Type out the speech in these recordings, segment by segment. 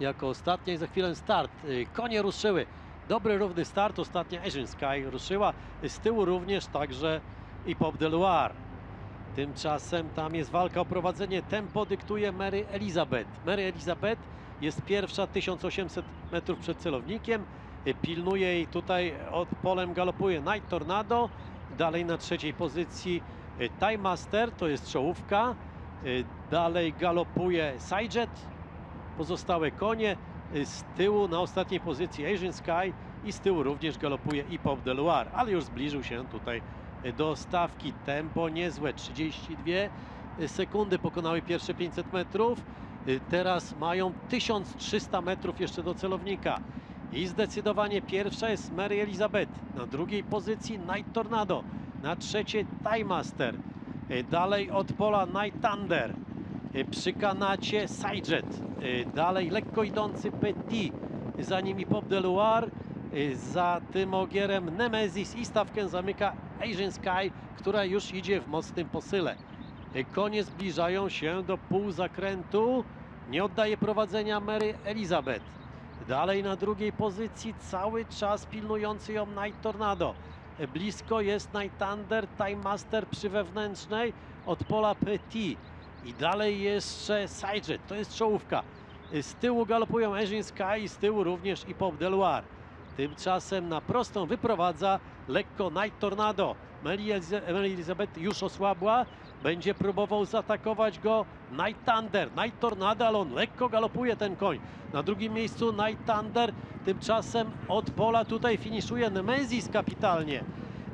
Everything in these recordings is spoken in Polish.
jako ostatnia i za chwilę start. Y, Konie ruszyły. Dobry, równy start. Ostatnia Asian Sky ruszyła. Z tyłu również także i Pop de Loire. Tymczasem tam jest walka o prowadzenie. Tempo dyktuje Mary Elizabeth. Mary Elizabeth jest pierwsza 1800 metrów przed celownikiem. Y, Pilnuje jej tutaj od polem galopuje Night Tornado. Dalej na trzeciej pozycji y, Time Master, to jest czołówka. Dalej galopuje Sidejet. Pozostałe konie. Y, Z tyłu na ostatniej pozycji Asian Sky i z tyłu również galopuje i Pop de Loire, ale już zbliżył się tutaj y, do stawki. Tempo niezłe, 32 sekundy pokonały pierwsze 500 metrów. Y, Teraz mają 1300 metrów jeszcze do celownika. I zdecydowanie pierwsza jest Mary Elizabeth. Na drugiej pozycji Night Tornado. Na trzeciej Time Master. Y, Dalej od pola Night Thunder. Y, Przy kanacie Sidejet. Y, Dalej lekko idący Petit. Za nimi Pop de Loire. Y, Za tym ogierem Nemesis i stawkę zamyka Asian Sky, która już idzie w mocnym posyle. Konie zbliżają się do pół zakrętu. Nie oddaje prowadzenia Mary Elizabeth. Dalej na drugiej pozycji cały czas pilnujący ją Night Tornado. Blisko jest Night Thunder, Time Master przy wewnętrznej od pola Petit. I dalej jeszcze Sidejet, to jest czołówka. Z tyłu galopują Asian Sky i z tyłu również i Pop de Loire. Tymczasem na prostą wyprowadza lekko Night Tornado. Mary Eliza- Mary Elizabeth już osłabła. Będzie próbował zaatakować go Night Thunder. Night Tornado, ale on lekko galopuje ten koń. Na drugim miejscu Night Thunder. Tymczasem od pola tutaj finiszuje Nemesis kapitalnie.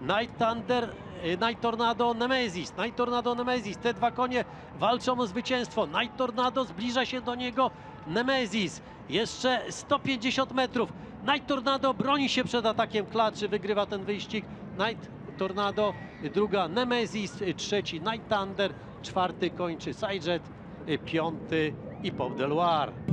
Night Thunder, Night Tornado, Nemesis. Night Tornado, Nemesis. Te dwa konie walczą o zwycięstwo. Night Tornado zbliża się do niego Nemesis. Jeszcze 150 metrów. Night Tornado broni się przed atakiem klaczy, wygrywa ten wyścig. Night Tornado, y, druga Nemesis, y, trzeci Night Thunder, czwarty kończy Sidejet, y, piąty i Pop de Loire.